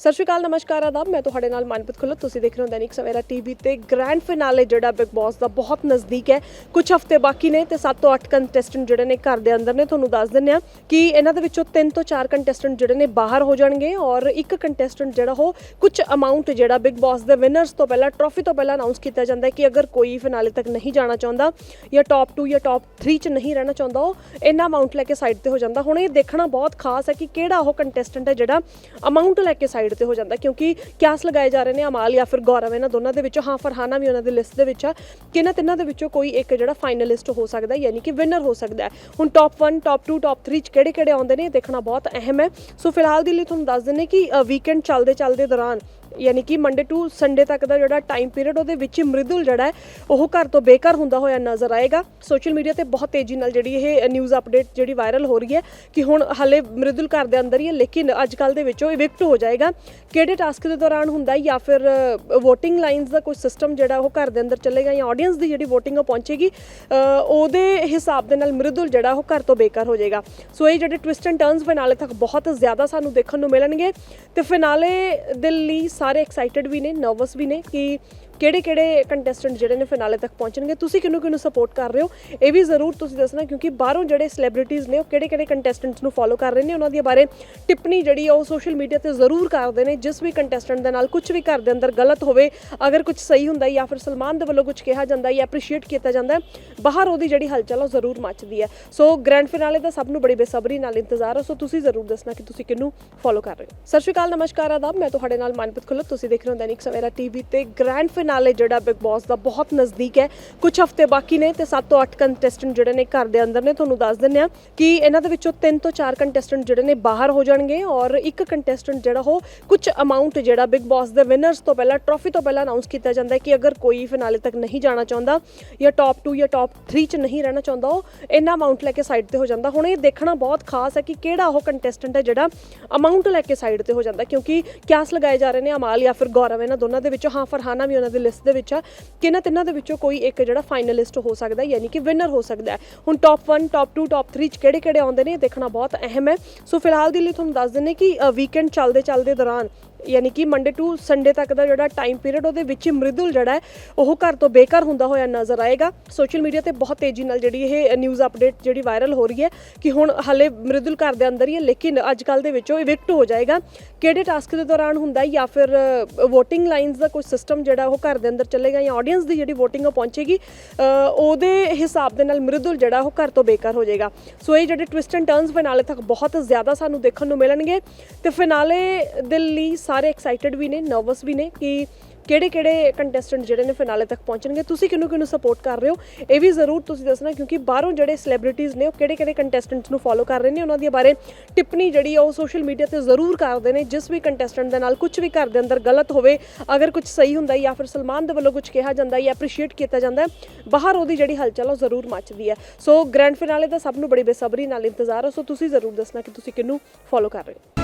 ਸਤਿ ਸ਼੍ਰੀ ਅਕਾਲ, ਨਮਸਕਾਰ, ਆਦਾਬ। ਮੈਂ ਤੁਹਾਡੇ ਨਾਲ ਮਨਪ੍ਰੀਤ ਖੁੱਲਰ ਤੁਸੀਂ ਦੇਖ ਰਹੇ ਹੋ ਦੈਨਿਕ ਸਵੇਰਾ ਟੀਵੀ ਤੇ ਗ੍ਰੈਂਡ ਫਿਨਾਲੇ ਜਿਹੜਾ ਬਿਗ ਬੌਸ ਦਾ ਬਹੁਤ ਨਜ਼ਦੀਕ ਹੈ। ਕੁਝ ਹਫ਼ਤੇ ਬਾਕੀ ਨੇ ਤੇ 7 ਤੋਂ 8 ਕੰਟੈਸਟੈਂਟ ਜਿਹੜੇ ਨੇ ਘਰ ਦੇ ਅੰਦਰ ਨੇ। ਤੁਹਾਨੂੰ ਦੱਸ ਦਿੰਨੇ ਆ ਕਿ ਇਹਨਾਂ ਦੇ ਵਿੱਚੋਂ 3 ਤੋਂ 4 ਕੰਟੈਸਟੈਂਟ ਜਿਹੜੇ ਨੇ ਬਾਹਰ ਹੋ ਜਾਣਗੇ ਔਰ ਇੱਕ ਕੰਟੈਸਟੈਂਟ ਜਿਹੜਾ ਉਹ ਕੁਝ ਅਮਾਉਂਟ ਜਿਹੜਾ ਬਿਗ ਬੌਸ ਦੇ ਵਿਨਰਸ ਤੋਂ ਪਹਿਲਾਂ ਟਰੋਫੀ ਤੋਂ ਪਹਿਲਾਂ ਅਨਾਉਂਸ ਕੀਤਾ ਜਾਂਦਾ ਹੈ ਕਿ ਅਗਰ ਕੋਈ ਫਿਨਾਲੇ ਤੱਕ ਨਹੀਂ ਜਾਣਾ ਚਾਹੁੰਦਾ ਜਾਂ ਟੌਪ 2 ਜਾਂ ਟੌਪ 3 ਚ ਨਹੀਂ ਰਹਿਣਾ ਚਾਹੁੰਦਾ, ਉਹ ਇਹਨਾਂ ਅਮਾਉਂਟ ਲੈ ਕੇ ਸਾਈਡ ਤੇ ਹੋ ਜਾਂਦਾ। ਹੁਣ ਇਹ ਦੇਖਣਾ ਬਹੁਤ ਖਾਸ ਹੈ ਕਿ ਕਿਹੜਾ ਉਹ ਕੰਟੈਸਟੈਂਟ ਹੈ ਜਿਹੜਾ ਅਮਾਉਂਟ ਲੈ ਕੇ ਸਾਈਡ ਤੇ ਹੋ ਜਾਂਦਾ ਕਿਉਂਕਿ ਕਿਆਸ ਲਗਾਏ ਜਾ ਰਹੇ ਨੇ ਅਮਾਲ ਜਾਂ ਫਿਰ ਗੌਰਵ, ਇਹਨਾਂ ਦੋਨਾਂ ਦੇ ਵਿੱਚੋਂ। ਹਾਂ, ਫਰਹਾਨਾ ਵੀ ਉਹਨਾਂ ਦੀ ਲਿਸਟ ਦੇ ਵਿੱਚ ਆ ਕਿ ਇਹਨਾਂ ਤਿੰਨਾਂ ਦੇ ਵਿੱਚੋਂ ਕੋਈ ਇੱਕ ਜਿਹੜਾ ਫਾਈਨਲਿਸਟ ਹੋ ਸਕਦਾ ਯਾਨੀ ਕਿ ਵਿਨਰ ਹੋ ਸਕਦਾ ਹੁਣ ਟੌਪ 1 ਟੌਪ 2 ਟੌਪ 3 ਚ ਕਿਹੜੇ ਕਿਹੜੇ ਆਉਂਦੇ ਨੇ ਦੇਖਣਾ ਬਹੁਤ ਅਹਿਮ ਹੈ। ਸੋ ਫਿਲਹਾਲ ਦੇ ਲਈ ਤੁਹਾਨੂੰ ਦੱਸ ਦਿੰਨੇ ਕਿ ਵੀਕਐਂਡ ਚੱਲਦੇ ਚੱਲਦੇ ਦੌਰਾਨ ਯਾਨੀ ਕਿ ਮੰਡੇ ਟੂ ਸੰਡੇ ਤੱਕ ਦਾ ਜਿਹੜਾ ਟਾਈਮ ਪੀਰੀਅਡ ਉਹਦੇ ਵਿੱਚ ਹੀ ਮ੍ਰਿਦੁਲ ਜਿਹੜਾ ਉਹ ਘਰ ਤੋਂ ਬੇਘਰ ਹੁੰਦਾ ਹੋਇਆ ਨਜ਼ਰ ਆਏਗਾ। ਸੋਸ਼ਲ ਮੀਡੀਆ ਤੇ ਬਹੁਤ ਤੇਜ਼ੀ ਨਾਲ ਜਿਹੜੀ ਇਹ ਨਿਊਜ਼ ਅਪਡੇਟ ਜਿਹੜੀ ਵਾਇਰਲ ਹੋ ਰਹੀ ਹੈ ਕਿ ਹੁਣ ਹਲੇ ਮ੍ਰਿਦੁਲ ਘਰ ਦੇ ਅੰਦਰ ਹੀ ਹੈ, ਲੇਕਿਨ ਅੱਜ ਕੱਲ ਦੇ ਵਿੱਚ ਉਹ ਇਵਿਕਟ ਹੋ ਜਾਏਗਾ। ਕਿਹੜੇ ਟਾਸਕ ਦੇ ਦੌਰਾਨ ਹੁੰਦਾ ਹੈ ਜਾਂ ਫਿਰ VOTING ਲਾਈਨਸ ਦਾ ਕੋਈ ਸਿਸਟਮ ਜਿਹੜਾ ਉਹ ਘਰ ਦੇ ਅੰਦਰ ਚੱਲੇਗਾ ਜਾਂ ਆਡੀਅנס ਦੀ ਜਿਹੜੀ VOTING ਉਹ ਪਹੁੰਚੇਗੀ ਉਹਦੇ ਹਿਸਾਬ ਦੇ ਨਾਲ ਮ੍ਰਿਦੁਲ ਜਿਹੜਾ ਉਹ ਘਰ ਤੋਂ ਬੇਕਾਰ ਹੋ ਜਾਏਗਾ। ਸੋ ਇਹ ਜਿਹੜੇ ਟਵਿਸਟ ਐਂਡ ਟਰਨਸ ਫਿਨਾਲੇ ਤੱਕ ਬਹੁਤ ਜ਼ਿਆਦਾ ਸਾਨੂੰ ਦੇਖਣ ਨੂੰ ਮਿਲਣਗੇ। ਤੇ ਫਿਨਾਲੇ ਦੇ ਲਈ ਸਾਰੇ ਐਕਸਾਈਟਿਡ ਵੀ ਨੇ ਨਰਵਸ ਵੀ ਨੇ ਕਿ ਕਿਹੜੇ ਕਿਹੜੇ ਕੰਟੈਸਟੈਂਟ ਜਿਹੜੇ ਨੇ ਫਿਨਾਲੇ ਤੱਕ ਪਹੁੰਚਣਗੇ, ਤੁਸੀਂ ਕਿਹਨੂੰ ਕਿਹਨੂੰ ਸਪੋਰਟ ਕਰ ਰਹੇ ਹੋ? ਇਹ ਵੀ ਜ਼ਰੂਰ ਤੁਸੀਂ ਦੱਸਣਾ, ਕਿਉਂਕਿ ਬਾਹਰੋਂ ਜਿਹੜੇ ਸੈਲੀਬ੍ਰਿਟੀਜ਼ ਨੇ ਉਹ ਕਿਹੜੇ ਕਿਹੜੇ ਕੰਟੈਸਟੈਂਟਸ ਨੂੰ ਫੋਲੋ ਕਰ ਰਹੇ ਨੇ, ਉਹਨਾਂ ਦੇ ਬਾਰੇ ਟਿੱਪਣੀ ਜਿਹੜੀ ਆ ਉਹ ਸੋਸ਼ਲ ਮੀਡੀਆ ਤੇ ਜ਼ਰੂਰ ਕਰਦੇ ਨੇ, ਜਿਸ ਵੀ ਕੰਟੈਸਟੈਂਟ ਦੇ ਨਾਲ ਕੁਝ ਵੀ ਘਰ ਦੇ ਅੰਦਰ ਗਲਤ ਹੋਵੇ, ਅਗਰ ਕੁਝ ਸਹੀ ਹੁੰਦਾ ਜਾਂ ਫਿਰ ਸਲਮਾਨ ਦੇ ਵੱਲੋਂ ਕੁਝ ਕਿਹਾ ਜਾਂਦਾ ਜਾਂ ਐਪਰੀਸ਼ੀਏਟ ਕੀਤਾ ਜਾਂਦਾ, ਬਾਹਰ ਉਹਦੀ ਜਿਹੜੀ ਹਲਚਲ ਆ ਉਹ ਜ਼ਰੂਰ ਮੱਚਦੀ ਹੈ। ਸੋ ਗ੍ਰੈਂਡ ਫਿਨਾਲੇ ਦਾ ਸਭ ਨੂੰ ਬੜੀ ਬੇਸਬਰੀ ਨਾਲ ਇੰਤਜ਼ਾਰ ਹੈ ਸੋ ਤੁਸੀਂ ਜ਼ਰੂਰ ਦੱਸਣਾ ਕਿ ਤੁਸੀਂ ਕਿਹਨੂੰ ਫੋਲੋ ਕਰ ਰਹੇ ਹੋ। ਸਤਿ ਸ਼੍ਰੀ ਅਕਾਲ, ਨਮਸਕਾਰ, ਆਦਾਬ। ਮੈਂ ਤੁਹਾਡੇ ਨਾਲ ਮਨਪ੍ਰੀਤ ਖੁੱਲਰ ਤੁਸੀਂ ਦੇਖ ਰਹੇ ਹੋ ਦੈਨਿਕ ਸਵੇਰਾ ਟੀਵੀ ਤੇ ਗ੍ਰੈਂਡ ਫਿਨਾਲੇ ਜਿਹੜਾ ਬਿਗ ਬੌਸ ਦਾ ਬਹੁਤ ਨਜ਼ਦੀਕ ਹੈ। ਕੁਝ ਹਫ਼ਤੇ ਬਾਕੀ ਨੇ ਤੇ 7 ਤੋਂ 8 ਕੰਟੈਸਟੈਂਟ ਜਿਹੜੇ ਨੇ ਘਰ ਦੇ ਅੰਦਰ ਨੇ। ਤੁਹਾਨੂੰ ਦੱਸ ਦਿੰਨੇ ਆ ਕਿ ਇਹਨਾਂ ਦੇ ਵਿੱਚੋਂ 3 ਤੋਂ 4 ਕੰਟੈਸਟੈਂਟ ਜਿਹੜੇ ਨੇ ਬਾਹਰ ਹੋ ਜਾਣਗੇ ਔਰ ਇੱਕ ਕੰਟੈਸਟੈਂਟ ਜਿਹੜਾ ਉਹ ਕੁਝ ਅਮਾਉਂਟ ਜਿਹੜਾ ਬਿਗ ਬੌਸ ਦੇ ਵਿਨਰਸ ਤੋਂ ਪਹਿਲਾਂ ਟਰੋਫੀ ਤੋਂ ਪਹਿਲਾਂ ਅਨਾਉਂਸ ਕੀਤਾ ਜਾਂਦਾ ਹੈ ਕਿ ਅਗਰ ਕੋਈ ਫਿਨਾਲੇ ਤੱਕ ਨਹੀਂ ਜਾਣਾ ਚਾਹੁੰਦਾ ਜਾਂ ਟੌਪ 2 ਜਾਂ ਟੌਪ 3 ਚ ਨਹੀਂ ਰਹਿਣਾ ਚਾਹੁੰਦਾ, ਉਹ ਇਹਨਾਂ ਅਮਾਉਂਟ ਲੈ ਕੇ ਸਾਈਡ ਤੇ ਹੋ ਜਾਂਦਾ। ਹੁਣ ਇਹ ਦੇਖਣਾ ਬਹੁਤ ਖਾਸ ਹੈ ਕਿ ਕਿਹੜਾ ਉਹ ਕੰਟੈਸਟੈਂਟ ਹੈ ਜਿਹੜਾ ਅਮਾਉਂਟ ਲੈ ਕੇ ਸਾਈਡ ਤੇ ਹੋ ਜਾਂਦਾ, ਕਿਉਂਕਿ ਕਿਆਸ ਲਗਾਏ ਜਾ ਰਹੇ ਨੇ ਅਮਾਲ ਜਾਂ ਫਿਰ ਗੌਰਵ, ਇਹਨਾਂ ਦੋਨਾਂ ਦੇ ਵਿੱਚੋਂ। ਹਾਂ, ਫਰਹਾਨਾ ਵੀ ਉਹਨਾਂ ਦੀ ਲਿਸਟ ਦੇ ਵਿੱਚ ਆ ਕਿ ਇਹਨਾਂ ਤਿੰਨਾਂ ਦੇ ਵਿੱਚੋਂ ਕੋਈ ਇੱਕ ਜਿਹੜਾ ਫਾਈਨਲਿਸਟ ਹੋ ਸਕਦਾ ਹੈ, ਯਾਨੀ ਕਿ ਵਿਨਰ ਹੋ ਸਕਦਾ ਹੈ। ਹੁਣ ਟੌਪ 1 ਟੌਪ 2 ਟੌਪ 3 ਚ ਕਿਹੜੇ ਕਿਹੜੇ ਆਉਂਦੇ ਨੇ ਇਹ ਦੇਖਣਾ ਬਹੁਤ ਅਹਿਮ ਹੈ। ਸੋ ਫਿਲਹਾਲ ਦੇ ਲਈ ਤੁਹਾਨੂੰ ਦੱਸ ਦਿੰਨੇ ਕਿ ਵੀਕਐਂਡ ਚੱਲਦੇ ਚੱਲਦੇ ਦੌਰਾਨ ਯਾਨੀ ਕਿ ਮੰਡੇ ਟੂ ਸੰਡੇ ਤੱਕ ਦਾ ਜਿਹੜਾ ਟਾਈਮ ਪੀਰੀਅਡ ਉਹਦੇ ਵਿੱਚ ਹੀ ਮ੍ਰਿਦੁਲ ਜਿਹੜਾ ਹੈ, ਉਹ ਘਰ ਤੋਂ ਬੇਘਰ ਹੁੰਦਾ ਹੋਇਆ ਨਜ਼ਰ ਆਏਗਾ। ਸੋਸ਼ਲ ਮੀਡੀਆ ਤੇ ਬਹੁਤ ਤੇਜ਼ੀ ਨਾਲ ਜਿਹੜੀ ਇਹ ਨਿਊਜ਼ ਅਪਡੇਟ ਜਿਹੜੀ ਵਾਇਰਲ ਹੋ ਰਹੀ ਹੈ ਕਿ ਹੁਣ ਹਲੇ ਮ੍ਰਿਦੁਲ ਘਰ ਦੇ ਅੰਦਰ ਹੀ ਹੈ, ਲੇਕਿਨ ਅੱਜ ਕੱਲ ਦੇ ਵਿੱਚ ਉਹ ਇਵਿਕਟ ਹੋ ਜਾਏਗਾ। ਕਿਹੜੇ ਟਾਸਕ ਦੇ ਦੌਰਾਨ ਹੁੰਦਾ ਹੈ ਜਾਂ ਫਿਰ VOTING ਲਾਈਨਸ ਦਾ ਕੋਈ ਸਿਸਟਮ ਜਿਹੜਾ ਉਹ ਘਰ ਦੇ ਅੰਦਰ ਚੱਲੇਗਾ ਜਾਂ ਆਡੀਅנס ਦੀ ਜਿਹੜੀ VOTING ਉਹ ਪਹੁੰਚੇਗੀ ਉਹਦੇ ਹਿਸਾਬ ਦੇ ਨਾਲ ਮ੍ਰਿਦੁਲ ਜਿਹੜਾ ਉਹ ਘਰ ਤੋਂ ਬੇਘਰ ਹੋ ਜਾਏਗਾ। ਸੋ ਇਹ ਜਿਹੜੇ ਟਵਿਸਟ ਐਂਡ ਟਰਨਸ ਫਿਨਾਲੇ ਤੱਕ ਬਹੁਤ ਜ਼ਿਆਦਾ ਸਾਨੂੰ ਦੇਖਣ ਨੂੰ ਮਿਲਣਗੇ। ਤੇ ਫਿਨਾਲੇ ਦੇ ਲਈ ਸਾਰੇ ਐਕਸਾਈਟਿਡ ਵੀ ਨੇ ਨਰਵਸ ਵੀ ਨੇ ਕਿ ਕਿਹੜੇ ਕਿਹੜੇ ਕੰਟੈਸਟੈਂਟ ਜਿਹੜੇ ਨੇ ਫਿਨਾਲੇ ਤੱਕ ਪਹੁੰਚਣਗੇ। ਤੁਸੀਂ ਕਿਹਨੂੰ ਕਿਹਨੂੰ ਸਪੋਰਟ ਕਰ ਰਹੇ ਹੋ? ਇਹ ਵੀ ਜ਼ਰੂਰ ਤੁਸੀਂ ਦੱਸਣਾ ਕਿਉਂਕਿ ਬਾਹਰੋਂ ਜਿਹੜੇ ਸੈਲੀਬ੍ਰਿਟੀਜ਼ ਨੇ, ਉਹ ਕਿਹੜੇ ਕਿਹੜੇ ਕੰਟੈਸਟੈਂਟਸ ਨੂੰ ਫੋਲੋ ਕਰ ਰਹੇ ਨੇ, ਉਹਨਾਂ ਦੇ ਬਾਰੇ ਟਿੱਪਣੀ ਜਿਹੜੀ ਆ ਉਹ ਸੋਸ਼ਲ ਮੀਡੀਆ ਤੇ ਜ਼ਰੂਰ ਕਰਦੇ ਨੇ। ਜਿਸ ਵੀ ਕੰਟੈਸਟੈਂਟ ਦੇ ਨਾਲ ਕੁਝ ਵੀ ਘਰ ਦੇ ਅੰਦਰ ਗਲਤ ਹੋਵੇ, ਅਗਰ ਕੁਝ ਸਹੀ ਹੁੰਦਾ ਜਾਂ ਫਿਰ ਸਲਮਾਨ ਦੇ ਵੱਲੋਂ ਕੁਝ ਕਿਹਾ ਜਾਂਦਾ ਜਾਂ ਐਪਰੀਸ਼ੀਏਟ ਕੀਤਾ ਜਾਂਦਾ ਬਾਹਰ ਉਹਦੀ ਜਿਹੜੀ ਹਲਚਲ ਆ ਉਹ ਜ਼ਰੂਰ ਮੱਚਦੀ ਹੈ। ਸੋ ਗ੍ਰੈਂਡ ਫਿਨਾਲੇ ਦਾ ਸਭ ਨੂੰ ਬੜੀ ਬੇਸਬਰੀ ਨਾਲ ਇੰਤਜ਼ਾਰ ਹੈ। ਸੋ ਤੁਸੀਂ ਜ਼ਰੂਰ ਦੱਸਣਾ ਕਿ ਤੁਸੀਂ ਕਿਹਨੂੰ ਫੋਲੋ ਕਰ ਰਹੇ ਹੋ।